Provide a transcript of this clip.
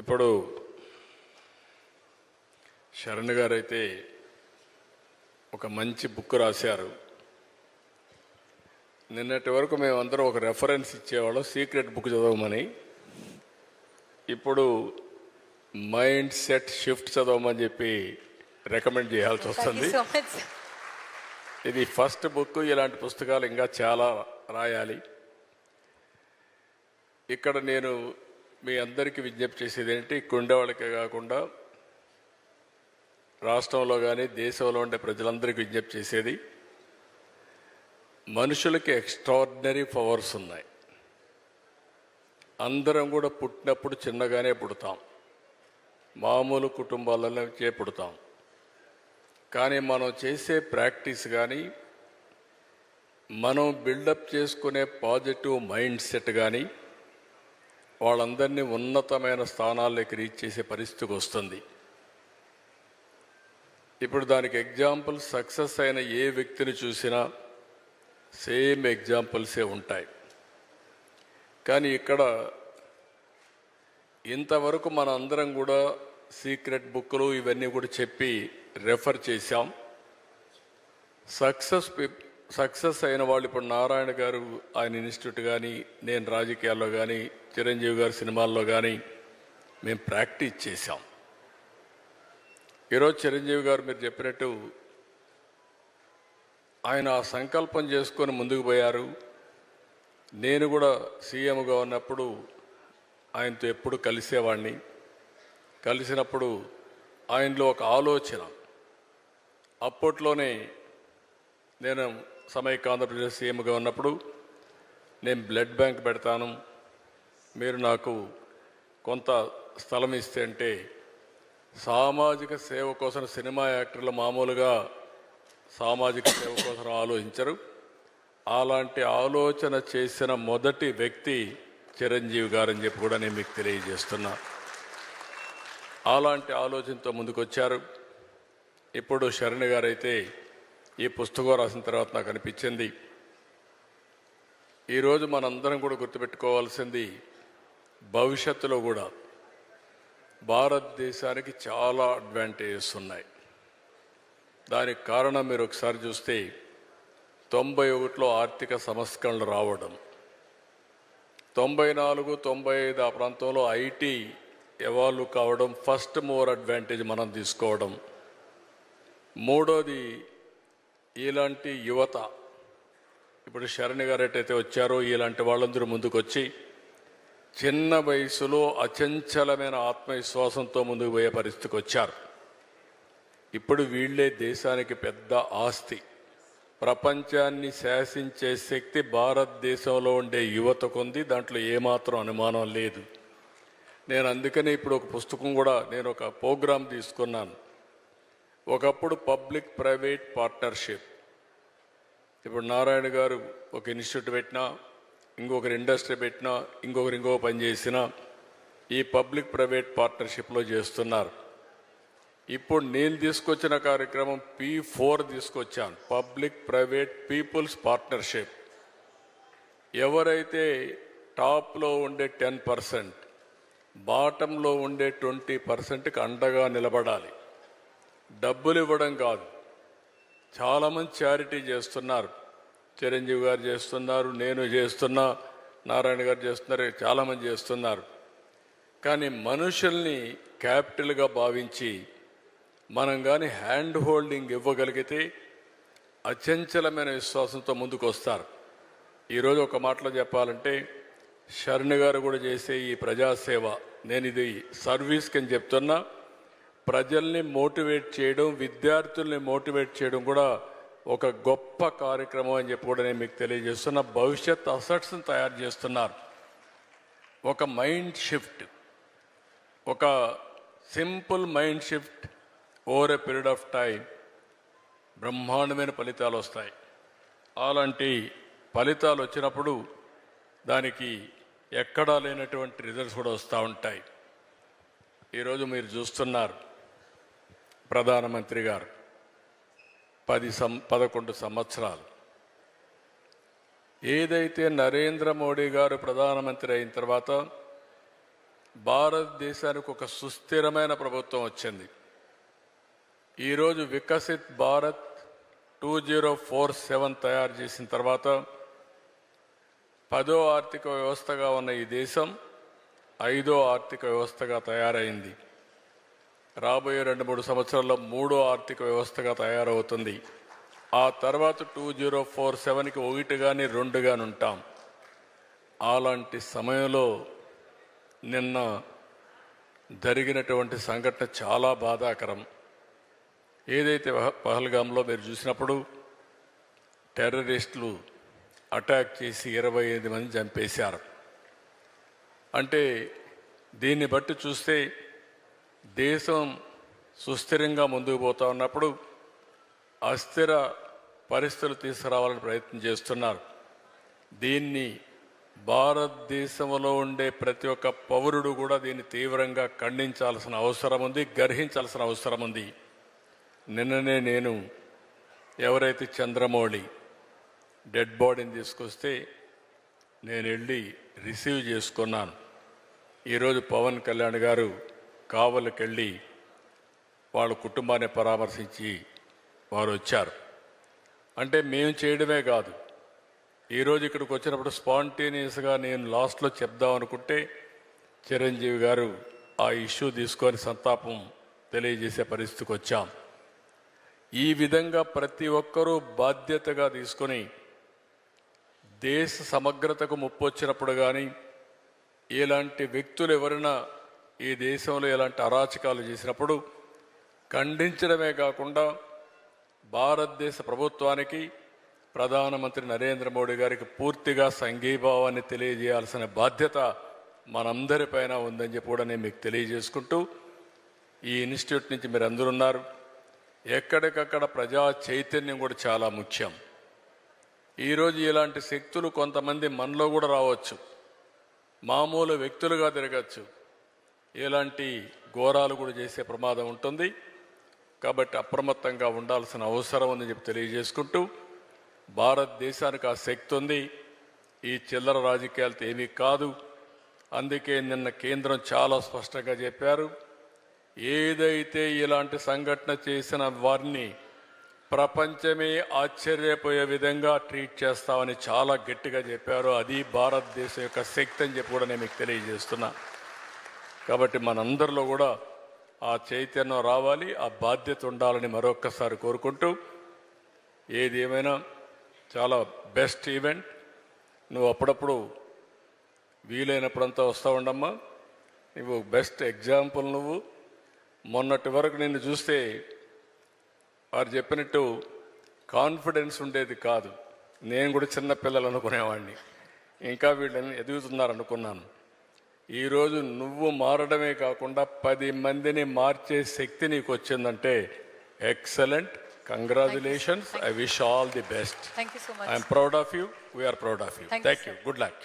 ఇప్పుడు శరణ్ గారు అయితే ఒక మంచి బుక్ రాశారు. నిన్నటి వరకు మేమందరం ఒక రెఫరెన్స్ ఇచ్చేవాళ్ళం సీక్రెట్ బుక్ చదవమని. ఇప్పుడు మైండ్ సెట్ షిఫ్ట్ చదవమని చెప్పి రికమెండ్ చేయాల్సి వస్తుంది. ఇది ఫస్ట్ బుక్ ఇలాంటి పుస్తకాలు ఇంకా చాలా రాయాలి. ఇక్కడ నేను మీ అందరికీ విజ్ఞప్తి చేసేది ఏంటి? ఇక్కడ కాకుండా రాష్ట్రంలో కానీ దేశంలో ఉండే ప్రజలందరికీ విజ్ఞప్తి చేసేది మనుషులకి ఎక్స్ట్రాడినరీ పవర్స్ ఉన్నాయి. అందరం కూడా పుట్టినప్పుడు చిన్నగానే పుడతాం. మామూలు కుటుంబాలలో పుడతాం. కానీ మనం చేసే ప్రాక్టీస్ కానీ మనం బిల్డప్ చేసుకునే పాజిటివ్ మైండ్ సెట్ కానీ వాళ్ళందరినీ ఉన్నతమైన స్థానాల్లోకి రీచ్ చేసే పరిస్థితికి వస్తుంది. ఇప్పుడు దానికి ఎగ్జాంపుల్ సక్సెస్ అయిన ఏ వ్యక్తిని చూసినా సేమ్ ఎగ్జాంపుల్సే ఉంటాయి. కానీ ఇక్కడ ఇంతవరకు మన అందరం కూడా సీక్రెట్ బుక్లు ఇవన్నీ కూడా చెప్పి రెఫర్ చేశాం. సక్సెస్ సక్సెస్ అయిన వాళ్ళు ఇప్పుడు నారాయణ గారు ఆయన ఇన్స్టిట్యూట్ కానీ నేను రాజకీయాల్లో కానీ చిరంజీవి గారు సినిమాల్లో కానీ మేము ప్రాక్టీస్ చేశాం. ఈరోజు చిరంజీవి గారు మీరు చెప్పినట్టు ఆయన ఆ సంకల్పం చేసుకొని ముందుకు పోయారు. నేను కూడా సీఎంగా ఉన్నప్పుడు ఆయనతో ఎప్పుడు కలిసేవాడిని కలిసినప్పుడు ఆయనలో ఒక ఆలోచన. అప్పట్లోనే నేను సమైక్య ఆంధ్రప్రదేశ్ సీఎంగా ఉన్నప్పుడు నేను బ్లడ్ బ్యాంక్ పెడతాను. మీరు నాకు కొంత స్థలం ఇస్తే అంటే సామాజిక సేవ కోసం సినిమా యాక్టర్లు మామూలుగా సామాజిక సేవ కోసం ఆలోచించరు. అలాంటి ఆలోచన చేసిన మొదటి వ్యక్తి చిరంజీవి గారని చెప్పి కూడా నేను మీకు తెలియజేస్తున్నా. అలాంటి ఆలోచనతో ముందుకొచ్చారు. ఇప్పుడు శరణ్ గారైతే అయితే ఈ పుస్తకం రాసిన తర్వాత నాకు అనిపించింది ఈరోజు మనందరం కూడా గుర్తుపెట్టుకోవాల్సింది భవిష్యత్తులో కూడా భారతదేశానికి చాలా అడ్వాంటేజెస్ ఉన్నాయి. దానికి కారణం మీరు ఒకసారి చూస్తే తొంభై ఒకటిలో ఆర్థిక సంస్కరణలు రావడం తొంభై నాలుగు తొంభై ఐదు ఆ ప్రాంతంలో ఐటీ ఎవాల్వ్ కావడం ఫస్ట్ మోర్ అడ్వాంటేజ్ మనం తీసుకోవడం మూడోది ఇలాంటి యువత ఇప్పుడు శరణి గారు ఎటైతే వచ్చారో ఇలాంటి వాళ్ళందరూ ముందుకొచ్చి చిన్న వయసులో అచంచలమైన ఆత్మవిశ్వాసంతో ముందుకు పోయే పరిస్థితికి వచ్చారు. ఇప్పుడు వీళ్ళే దేశానికి పెద్ద ఆస్తి. ప్రపంచాన్ని శాసించే శక్తి భారతదేశంలో ఉండే యువతకు ఉంది దాంట్లో ఏమాత్రం అనుమానం లేదు. నేను అందుకనే ఇప్పుడు ఒక పుస్తకం కూడా నేను ఒక ప్రోగ్రాం తీసుకున్నాను. ఒకప్పుడు పబ్లిక్ ప్రైవేట్ పార్ట్నర్షిప్. ఇప్పుడు నారాయణ గారు ఒక ఇన్స్టిట్యూట్ పెట్టినా ఇంకొకరు ఇండస్ట్రీ పెట్టినా ఇంకొకరు ఇంకొక పని చేసినా ఈ పబ్లిక్ ప్రైవేట్ పార్ట్నర్షిప్లో చేస్తున్నారు. ఇప్పుడు నేను తీసుకొచ్చిన కార్యక్రమం పి ఫోర్ తీసుకొచ్చాను. Public private people's partnership. ఎవరైతే టాప్లో ఉండే టెన్ పర్సెంట్ బాటంలో ఉండే ట్వంటీ పర్సెంట్కి అండగా నిలబడాలి. డబ్బులు ఇవ్వడం కాదు. చాలామంది చారిటీ చేస్తున్నారు. చిరంజీవి గారు చేస్తున్నారు నేను చేస్తున్నా నారాయణ గారు చేస్తున్నారు చాలామంది చేస్తున్నారు. కానీ మనుషుల్ని క్యాపిటల్గా భావించి మనం కానీ హ్యాండ్ హోల్డింగ్ ఇవ్వగలిగితే అచంచలమైన విశ్వాసంతో ముందుకు వస్తారు ఈరోజు ఒక మాటలో చెప్పాలంటే శరణ్ గారు కూడా చేసే ఈ ప్రజాసేవ నేను ఇది సర్వీస్కి అని చెప్తున్నా ప్రజల్ని మోటివేట్ చేయడం విద్యార్థుల్ని మోటివేట్ చేయడం కూడా ఒక గొప్ప కార్యక్రమం అని చెప్పి కూడా నేను మీకు తెలియజేస్తున్న. భవిష్యత్ అసెట్స్ని తయారు చేస్తున్నారు. ఒక మైండ్ షిఫ్ట్. ఒక simple mind shift over a period of time బ్రహ్మాండమైన ఫలితాలు వస్తాయి. అలాంటి ఫలితాలు వచ్చినప్పుడు దానికి ఎక్కడా లేనటువంటి రిజల్ట్స్ కూడా వస్తూ ఉంటాయి. ఈరోజు మీరు చూస్తున్నారు. ప్రధానమంత్రి గారు. పది సం పదకొండు సంవత్సరాలు. ఏదైతే నరేంద్ర మోడీ గారు ప్రధానమంత్రి అయిన తర్వాత భారతదేశానికి ఒక సుస్థిరమైన ప్రభుత్వం వచ్చింది. ఈరోజు Viksit Bharat two zero four seven తయారు చేసిన తర్వాత పదో ఆర్థిక వ్యవస్థగా ఉన్న ఈ దేశం ఐదో ఆర్థిక వ్యవస్థగా తయారైంది. రాబోయే రెండు మూడు సంవత్సరాల్లో మూడో ఆర్థిక వ్యవస్థగా తయారవుతుంది. ఆ తర్వాత టూ జీరో ఫోర్ సెవెన్కి ఒకటి కానీ రెండు కానీ ఉంటాం. అలాంటి సమయంలో నిన్న జరిగినటువంటి సంఘటన చాలా బాధాకరం. ఏదైతే పహ- పహల్గాంలో మీరు చూసినప్పుడు టెర్రరిస్టులు అటాక్ చేసి ఇరవై ఐదు మంది చంపేశారు. అంటే దీన్ని బట్టి చూస్తే దేశం సుస్థిరంగా ముందుకు పోతా ఉన్నప్పుడు అస్థిర పరిస్థితులు తీసుకురావాలని ప్రయత్నం చేస్తున్నారు. దీన్ని భారతదేశంలో ఉండే ప్రతి ఒక్క పౌరుడు కూడా దీన్ని తీవ్రంగా ఖండించాల్సిన అవసరం ఉంది గర్హించాల్సిన అవసరం ఉంది. నిన్ననే నేను ఎవరైతే చంద్రమౌళి డెడ్ బాడీని తీసుకొస్తే నేను వెళ్ళి రిసీవ్ చేసుకున్నాను. ఈరోజు పవన్ కళ్యాణ్ గారు కావలికెళ్ళి వాళ్ళ కుటుంబాన్ని పరామర్శించి వారు వచ్చారు. అంటే మేము చేయడమే కాదు. ఈరోజు ఇక్కడికి వచ్చినప్పుడు స్పాంటేనియస్గా నేను లాస్ట్లో చెప్దాం అనుకుంటే చిరంజీవి గారు ఆ ఇష్యూ తీసుకొని సంతాపం తెలియజేసే పరిస్థితికి వచ్చాం. ఈ విధంగా ప్రతి ఒక్కరూ బాధ్యతగా తీసుకొని దేశ సమగ్రతకు ముప్పు వచ్చినప్పుడు కానీ ఇలాంటి వ్యక్తులు ఎవరైనా ఈ దేశంలో ఇలాంటి అరాచకాలు చేసినప్పుడు ఖండించడమే కాకుండా భారతదేశ ప్రభుత్వానికి ప్రధానమంత్రి నరేంద్ర మోడీ గారికి పూర్తిగా సంఘీభావాన్ని తెలియజేయాల్సిన బాధ్యత మనందరిపైన ఉందని చెప్పి కూడా నేను మీకు తెలియజేసుకుంటూ ఈ ఇన్స్టిట్యూట్ నుంచి మీరు అందరూ ఉన్నారు. ఎక్కడికక్కడ ప్రజా చైతన్యం కూడా చాలా ముఖ్యం. ఈరోజు ఇలాంటి శక్తులు కొంతమంది మనలో కూడా రావచ్చు. మామూలు వ్యక్తులుగా తిరగచ్చు. ఇలాంటి ఘోరాలు కూడా చేసే ప్రమాదం ఉంటుంది. కాబట్టి అప్రమత్తంగా ఉండాల్సిన అవసరం ఉందని చెప్పి తెలియజేసుకుంటూ భారతదేశానికి ఆ శక్తి ఉంది. ఈ చిల్లర రాజకీయాలతో ఏమీ కాదు. అందుకే నిన్న కేంద్రం చాలా స్పష్టంగా చెప్పారు. ఏదైతే ఇలాంటి సంఘటన చేసిన వారిని ప్రపంచమే ఆశ్చర్యపోయే విధంగా ట్రీట్ చేస్తామని చాలా గట్టిగా చెప్పారు. అది భారతదేశం యొక్క శక్తి అని చెప్పి కూడా నేను మీకు తెలియజేస్తున్నా. కాబట్టి మనందరిలో కూడా ఆ చైతన్యం రావాలి ఆ బాధ్యత ఉండాలని మరొక్కసారి కోరుకుంటూ ఏది ఏమైనా చాలా బెస్ట్ ఈవెంట్ నువ్వు అప్పుడప్పుడు వీలైనప్పుడంతా వస్తూ ఉండమ్మా. నువ్వు బెస్ట్ ఎగ్జాంపుల్ నువ్వు. మొన్నటి వరకు నిన్ను చూస్తే వారు చెప్పినట్టు కాన్ఫిడెన్స్ ఉండేది కాదు. నేను కూడా చిన్నపిల్లలు అనుకునేవాడిని. ఇంకా వీళ్ళని ఎదుగుతున్నారు అనుకున్నాను. ఈరోజు నువ్వు మారడమే కాకుండా పది మందిని మార్చే శక్తి నీకు వచ్చిందంటే excellent congratulations I wish all the best. I'm proud of you we're proud of you thank you good luck